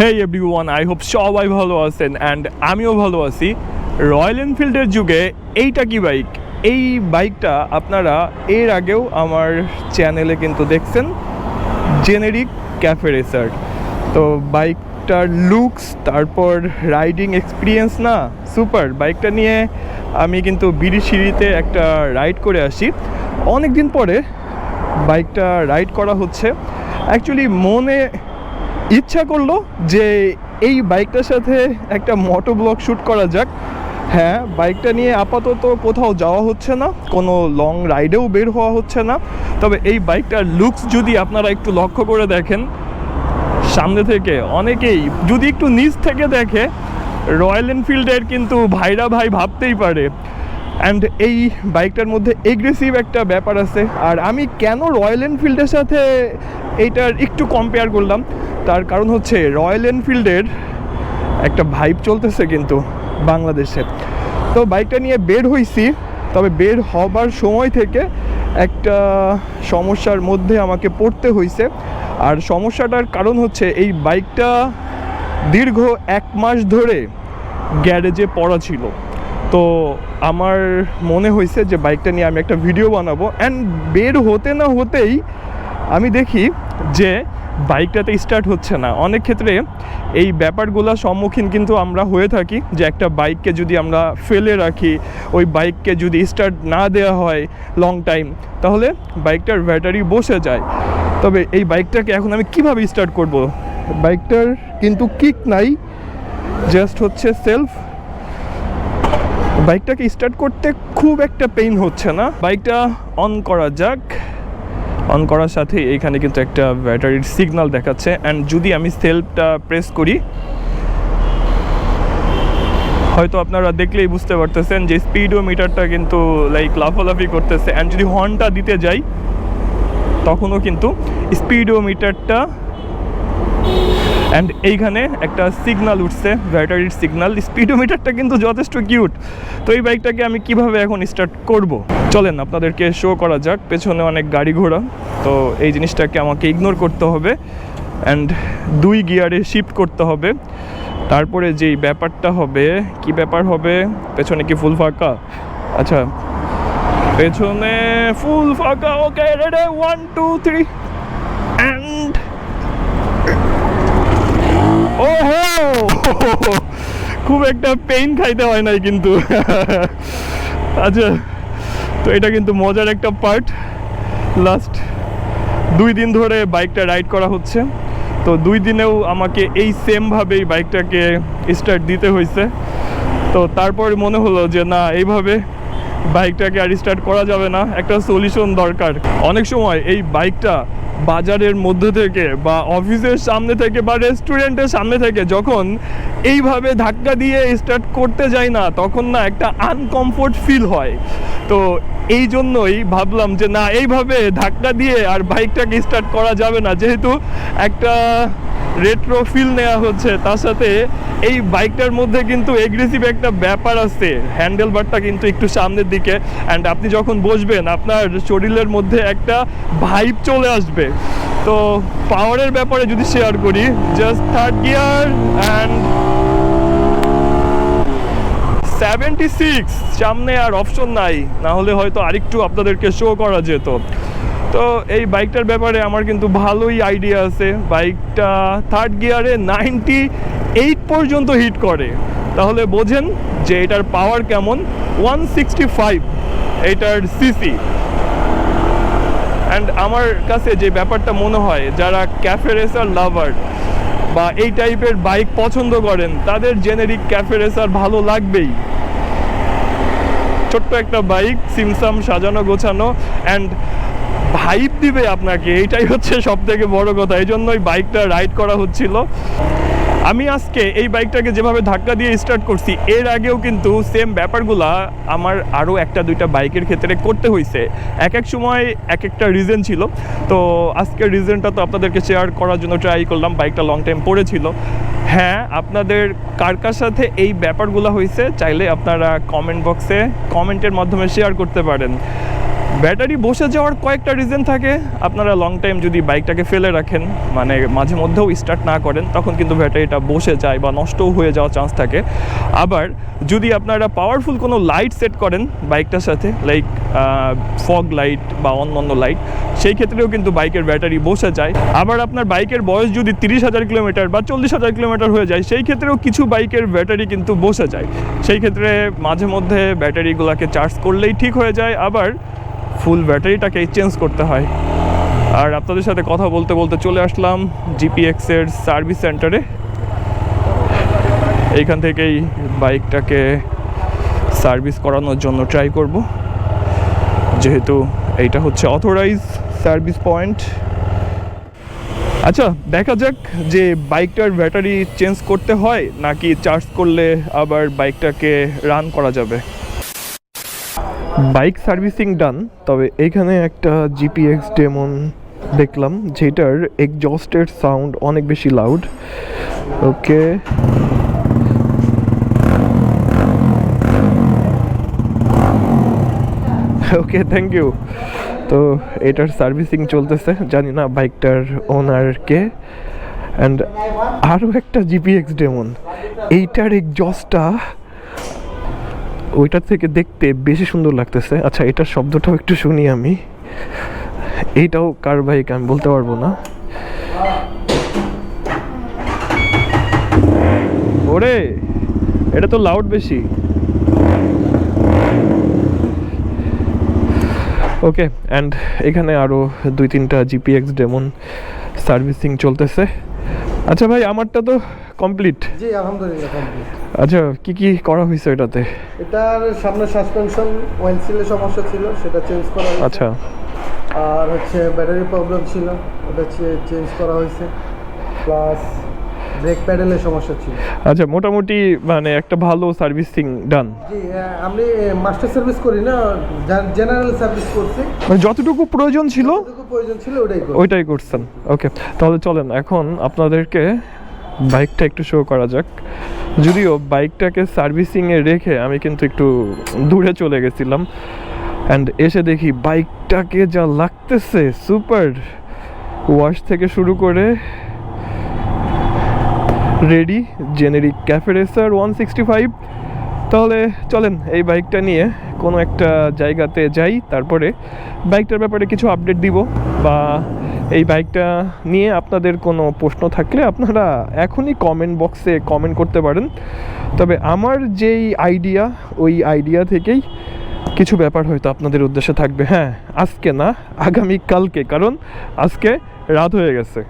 Hey everyone I hope সবাই ভালো আছেন অ্যান্ড আমিও ভালো আছি। রয়্যাল এনফিল্ডের যুগে এইটা কি বাইক এই বাইকটা আপনারা এর আগেও আমার চ্যানেলে কিন্তু দেখছেন। জেনেরিক ক্যাফে রেসার তো বাইকটার লুকস তারপর রাইডিং এক্সপিরিয়েন্স না সুপার বাইকটা নিয়ে আমি কিন্তু বিড়ি সিঁড়িতে একটা রাইড করে আসি। অনেক দিন পরে বাইকটা রাইড করা হচ্ছে। অ্যাকচুয়ালি মনে ইচ্ছা করল যে এই বাইকটার সাথে একটা মোটো ব্লগ শ্যুট করা যাক। হ্যাঁ বাইকটা নিয়ে আপাতত কোথাও যাওয়া হচ্ছে না, কোনো লং রাইডেও বের হওয়া হচ্ছে না। তবে এই বাইকটার লুকস যদি আপনারা একটু লক্ষ্য করে দেখেন, সামনে থেকে অনেকেই যদি একটু নিচ থেকে দেখে রয়্যাল এনফিল্ডের কিন্তু ভাইরা ভাই ভাবতেই পারে। অ্যান্ড এই বাইকটার মধ্যে এগ্রেসিভ একটা ব্যাপার আছে। আর আমি কেন রয়্যাল এনফিল্ডের সাথে এইটার একটু কম্পেয়ার করলাম? তার কারণ হচ্ছে রয়্যাল এনফিল্ডের একটা ভাইব চলতেছে কিন্তু বাংলাদেশে। তো বাইকটা নিয়ে বের হইছি, তবে বের হবার সময় থেকে একটা সমস্যার মধ্যে আমাকে পড়তে হয়েছে আর সমস্যাটার কারণ হচ্ছে এই বাইকটা দীর্ঘ এক মাস ধরে গ্যারেজে পড়া ছিল। তো আমার মনে হয়েছে যে বাইকটা নিয়ে আমি একটা ভিডিও বানাবো। অ্যান্ড বের হতে না হতেই আমি দেখি যে বাইকটাতে স্টার্ট হচ্ছে না। অনেক ক্ষেত্রে এই ব্যাপারগুলোর সম্মুখীন কিন্তু আমরা হয়ে থাকি যে একটা বাইককে যদি আমরা ফেলে রাখি, ওই বাইককে যদি স্টার্ট না দেওয়া হয় লং টাইম তাহলে বাইকটার ব্যাটারি বসে যায়। তবে এই বাইকটাকে এখন আমি কীভাবে স্টার্ট করব? বাইকটার কিন্তু কিক নাই জাস্ট হচ্ছে সেলফ বাইকটাকে স্টার্ট করতে খুব একটা পেইন হচ্ছে না। বাইকটা অন করা যাক। অন করার সাথে এইখানে কিন্তু একটা ব্যাটারির সিগনাল দেখাচ্ছে। অ্যান্ড যদি আমি সেলফটা প্রেস করি, হয়তো আপনারা দেখলেই বুঝতে পারতেছেন যে স্পিডও মিটারটা কিন্তু লাইক লাফালাফি করতেছে। অ্যান্ড যদি হর্নটা দিতে যাই, তখনও কিন্তু স্পিডও মিটারটা অ্যান্ড এইখানে একটা সিগনাল উঠছে ব্যাটারির সিগনাল স্পিডোমিটারটা কিন্তু যথেষ্ট কিউট তো এই বাইকটাকে আমি কীভাবে এখন স্টার্ট করব? চলেন, আপনাদেরকে শো করা যাক, পেছনে অনেক গাড়ি ঘোড়া, তো এই জিনিসটাকে আমাকে ইগনোর করতে হবে অ্যান্ড দুই গিয়ারে শিফট করতে হবে। তারপরে যেই ব্যাপারটা হবে, কি ব্যাপার হবে? পেছনে কি ফুল ফাঁকা? আচ্ছা পেছনে ফুল ফাঁকা okay ready one two three and ওহো! খুব একটা পেইন খাইতে হয় নাই কিন্তু। আচ্ছা তো এটা কিন্তু মজার একটা পার্ট লাস্ট দুই দিন ধরে বাইকটা রাইড করা হচ্ছে। তো দুই দিনেও আমাকে এই সেমভাবেই বাইকটাকে স্টার্ট দিতে হয়েছে তো তারপর মনে হলো যে, না, এইভাবে বাইকটাকে আর স্টার্ট করা যাবে না। একটা সলিউশন দরকার। অনেক সময় এই বাইকটা বাজারের মধ্যে থেকে বা অফিসের সামনে থেকে বা রেস্টুরেন্টের সামনে থেকে যখন এইভাবে ধাক্কা দিয়ে স্টার্ট করতে যাই না, তখন না একটা আনকমফোর্ট ফিল হয়। তো এই জন্যই ভাবলাম যে না, এইভাবে ধাক্কা দিয়ে আর বাইকটাকে স্টার্ট করা যাবে না। যেহেতু একটা রেট্রো ফিল নেওয়া হচ্ছে। তার সাথে এই বাইকটার মধ্যে কিন্তু এগ্রেসিভ একটা ব্যাপার আছে। হ্যান্ডেল বারটা কিন্তু একটু সামনের দিকে। অ্যান্ড আপনি যখন বসবেন, আপনার শরীরের মধ্যে একটা ভাইব চলে আসবে। তো পাওয়ারের ব্যাপারে যদি শেয়ার করি just third gear and seventy six সামনে আর অপশন নাই। না হলে হয়তো আরেকটু আপনাদেরকে শো করা যেত। তো এই বাইকটার ব্যাপারে আমার কিন্তু ভালোই আইডিয়া আছে। বাইকটা থার্ড গিয়ারে নাইনটি এইট পর্যন্ত হিট করে। তাহলে বোঝেন যে এটার পাওয়ার কেমন? ওয়ান সিক্সটি ফাইভ এইটার সিসি অ্যান্ড আমার কাছে যে ব্যাপারটা মনে হয়, যারা ক্যাফে রেসার লাভার বা এই টাইপের বাইক পছন্দ করেন, তাদের জেনেরিক ক্যাফে রেসার ভালো লাগবেই। ছোট্ট একটা বাইক সিমসাম সাজানো, গোছানো অ্যান্ড ভাইব দিবে আপনাকে, এইটাই হচ্ছে সব থেকে বড় কথা। এই জন্যই বাইকটা রাইড করা হচ্ছিল। আমি আজকে এই বাইকটাকে যেভাবে ধাক্কা দিয়ে স্টার্ট করছি, এর আগেও কিন্তু সেম ব্যাপারগুলা আমার আরও একটা দুইটা বাইকের ক্ষেত্রে করতে হয়েছে এক এক সময় এক একটা রিজন ছিল। তো আজকের রিজনটা তো আপনাদেরকে শেয়ার করার জন্য ট্রাই করলাম বাইকটা লং টাইম পড়েছিল। হ্যাঁ আপনাদের কার কার সাথে এই ব্যাপারগুলো হয়েছে চাইলে আপনারা কমেন্ট বক্সে কমেন্টের মাধ্যমে শেয়ার করতে পারেন। ব্যাটারি বসে যাওয়ার কয়েকটা রিজন থাকে। আপনারা লং টাইম যদি বাইকটাকে ফেলে রাখেন মানে মাঝে মধ্যেও স্টার্ট না করেন, তখন কিন্তু ব্যাটারিটা বসে যায় বা নষ্টও হয়ে যাওয়ার চান্স থাকে। আবার যদি আপনারা পাওয়ারফুল কোনো লাইট সেট করেন বাইকটার সাথে লাইক ফগ লাইট বা অন্য অন্য লাইট সেই ক্ষেত্রেও কিন্তু বাইকের ব্যাটারি বসে যায়। আবার আপনার বাইকের বয়স যদি তিরিশ হাজার কিলোমিটার বা চল্লিশ হাজার কিলোমিটার হয়ে যায়, সেই ক্ষেত্রেও কিছু বাইকের ব্যাটারি কিন্তু বসে যায়। সেই ক্ষেত্রে মাঝে মধ্যে ব্যাটারিগুলোকে চার্জ করলেই ঠিক হয়ে যায়। আবার ফুল ব্যাটারিটাকে চেঞ্জ করতে হয়। আর আপনাদের সাথে কথা বলতে বলতে চলে আসলাম জিপিএক্সের সার্ভিস সেন্টারে এইখান থেকেই বাইকটাকে সার্ভিস করানোর জন্য ট্রাই করব। যেহেতু এইটা হচ্ছে অথরাইজ সার্ভিস পয়েন্ট আচ্ছা দেখা যাক যে বাইকটার ব্যাটারি চেঞ্জ করতে হয় নাকি চার্জ করলে আবার বাইকটাকে রান করা যাবে। বাইক সার্ভিসিং ডান, তবে এইখানে একটা জিপিএক্স ডেমন দেখলাম, যেটার এক্সজস্টের সাউন্ড অনেক বেশি loud okay okay thank you তো এটার সার্ভিসিং চলতেছে, জানি না বাইকটার ওনারকে অ্যান্ড আরও একটা জিপিএক্স ডেমন এইটার এক্সজস্টটা ওইটার থেকে দেখতে বেশি সুন্দর লাগতেছে। আচ্ছা এটার শব্দটাও একটু শুনি আমি। এইটাও কার বাইক আমি বলতে পারব না। ওরে, এটা তো লাউড বেশি। ওকে অ্যান্ড এখানে আরও দুই তিনটা জিপিএক্স ডেমন সার্ভিসিং চলতেছে। আচ্ছা ভাই আমারটা তো কমপ্লিট জি আলহামদুলিল্লাহ কমপ্লিট আচ্ছা কি কি করা হয়েছে এটাতে? এটার সামনে সাসপেনশন ওয়েন্সিলের সমস্যা ছিল সেটা চেঞ্জ করা হয়েছে। আচ্ছা। আর হচ্ছে ব্যাটারি প্রবলেম ছিল ওটা চেঞ্জ করা হয়েছে। প্লাস ব্রেক প্যাডেলের সমস্যা ছিল। আচ্ছা মোটামুটি মানে একটা ভালো সার্ভিসিং ডান জি আমি মাস্টার সার্ভিস করি না জেনারেল সার্ভিস করছি। মানে যতটুকু প্রয়োজন ছিল প্রয়োজন ছিল, ওটাই ওইটাই করছেন। ওকে তাহলে চলেন, এখন আপনাদেরকে বাইকটা একটু শো করা যাক। যদিও বাইকটাকে সার্ভিসিংয়ে রেখে আমি কিন্তু একটু দূরে চলে গেছিলাম। অ্যান্ড এসে দেখি বাইকটাকে যা লাগতেছে সুপার ওয়াশ থেকে শুরু করে ready generic cafe racer one sixty five তাহলে চলেন এই বাইকটা নিয়ে কোনো একটা জায়গাতে যাই, তারপরে বাইকটার ব্যাপারে কিছু আপডেট দিব বা এই বাইকটা নিয়ে আপনাদের কোনো প্রশ্ন থাকলে আপনারা এখনই কমেন্ট বক্সে কমেন্ট করতে পারেন। তবে আমার যেই আইডিয়া ওই আইডিয়া থেকেই কিছু ব্যাপার হয়তো আপনাদের উদ্দেশ্যে থাকবে। হ্যাঁ আজকে না আগামী কালকে কারণ আজকে রাত হয়ে গেছে।